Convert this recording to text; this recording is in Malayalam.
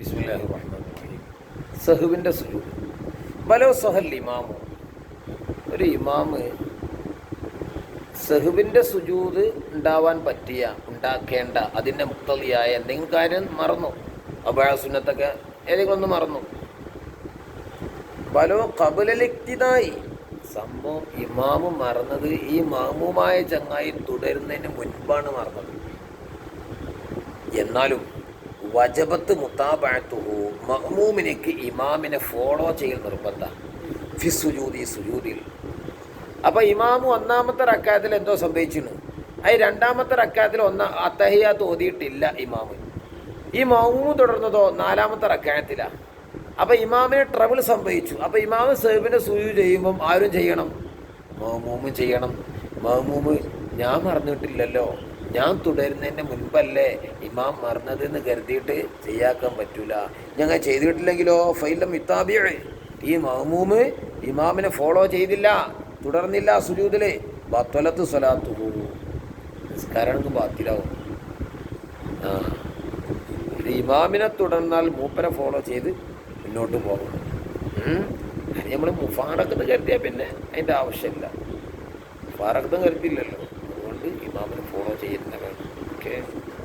ബിസ്മില്ലാഹി റഹ്മാൻ റഹീം സഹുവിന്റെ സുജൂദ് ബലോ സഹൽ ഇമാമു. ഒരു ഇമാമ് സഹുവിന്റെ സുജൂദ് ഉണ്ടാവാൻ പറ്റിയ ഉണ്ടാക്കേണ്ട അതിന്റെ മുക്തതിയായ എന്തെങ്കിലും കാര്യം മറന്നു. അബാ സുന്നത്തൊക്കെ ഏതെങ്കിലും ഒന്ന് മറന്നു ബലോ കബലലിക്തിതായി സംഭവം ഇമാമ് മറന്നത് ഈ മാമുമായ ചങ്ങായി തുടരുന്നതിന് മുൻപാണ് മറന്നത്. എന്നാലും വജബത്ത് മുത്താബാത്തുഹു മഹ്മൂമിനേക്ക് ഇമാമിനെ ഫോളോ ചെയ്യൽ നിർബന്ധ. ഫി സുജൂദി സുജൂദിൽ. അപ്പോൾ ഇമാമു ഒന്നാമത്തെ റക്കായത്തിൽ എന്തോ സംഭവിച്ചിരുന്നു. അത് രണ്ടാമത്തെ റക്കായത്തിൽ ഒന്ന അത്തഹിയാത്ത് ഓതിയിട്ടില്ല ഇമാമു. ഈ മൗമു തുടർന്നതോ നാലാമത്തെ റക്കായത്തിലാണ് അപ്പോൾ ഇമാമിന് ട്രബിൾ സംഭവിച്ചു. അപ്പോൾ ഇമാമ് സേബിനെ സുജു ചെയ്യുമ്പം ആരും ചെയ്യണം? മഹ്മൂമും ചെയ്യണം. മഹ്മൂമ് ഞാൻ മറന്നിട്ടില്ലല്ലോ. ഞാൻ തുടരുന്നതിന്റെ മുൻപല്ലേ ഇമാം മറന്നതെന്ന് കരുതിയിട്ട് ചെയ്യാക്കാൻ പറ്റൂല. ഞങ്ങൾ ചെയ്തിട്ടില്ലെങ്കിലോ? ഫൈലം മിത്താബിയ ഈ മഹമൂമ് ഇമാമിനെ ഫോളോ ചെയ്തില്ല. തുടർന്നില്ല സുജൂതിൽ ബത്തൊലത്ത് സ്വലാത്ത് സ്വലാത്തു നിസ്കാരങ്ങൾക്ക് ബാത്തിലാവും ആ. ഇത് ഇമാമിനെ തുടർന്നാൽ മൂപ്പനെ ഫോളോ ചെയ്ത് മുന്നോട്ട് പോകണം. നമ്മൾ മുഫാറക്കത്ത് കരുതിയാൽ പിന്നെ അതിന്റെ ആവശ്യമില്ല. മുഫാറക്കത്തും കരുതിയില്ലല്ലോ. ഇമാമിനെ ഫോളോ ചെയ്യുന്നവർ ഓക്കെ